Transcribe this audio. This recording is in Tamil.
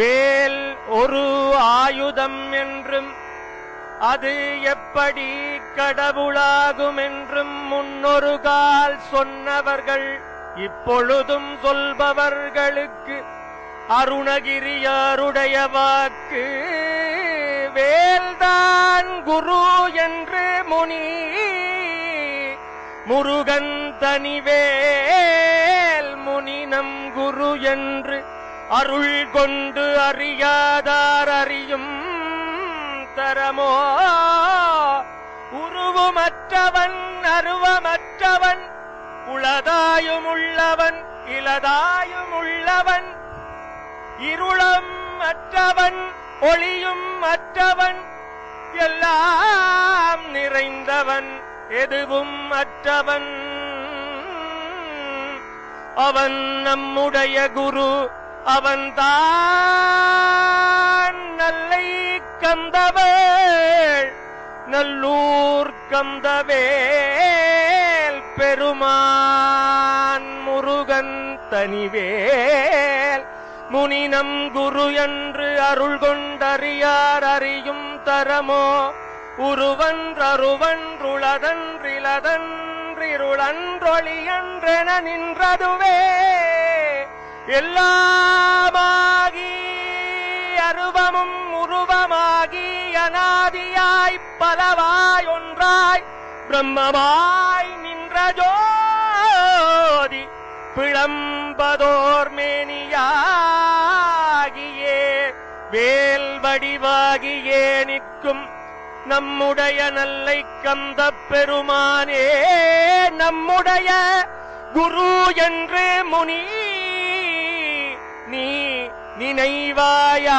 வேல் ஒரு ஆயுதம் என்றும் அது எப்படி கடவுளாகும் என்றும் முன்னொரு கால் சொன்னவர்கள் இப்பொழுதும் சொல்பவர்களுக்கு அருணகிரியாருடைய வாக்கு. வேல்தான் குரு என்று முனி முருகன் தனிவேல் முனினம் குரு என்று அருள் கொண்டு அறியாதார் அறியும் தரமோ? உருவமற்றவன் அருவமற்றவன் உளதாயும் உள்ளவன் இளதாயும் உள்ளவன் இருளம் மற்றவன் ஒளியும் மற்றவன் எல்லாம் நிறைந்தவன் எதுவும் மற்றவன் அவன் நம்முடைய குரு அவன்தான் நல்லை கந்தவள் நல்லூர் கந்தவேல் பெருமான் முருகன் தனிவேல். முனினம் குரு என்று அருள் கொண்டறியார் அறியும் தரமோ? உருவன்றருவன்றுளதன்றிலதன்றிருளன்றொழியன்றென நின்றதுவே. எல்லா அருவமும் உருவமாகி அநாதியாய் பலவாய் ஒன்றாய் பிரம்மமாய் நின்ற ஜோதி பிளம்பதோர் மேனியாகியே வேல் வடிவாகியே நிற்கும் நம்முடைய நல்லை கந்த பெருமானே நம்முடைய குரு என்று முனி நினைவாயா?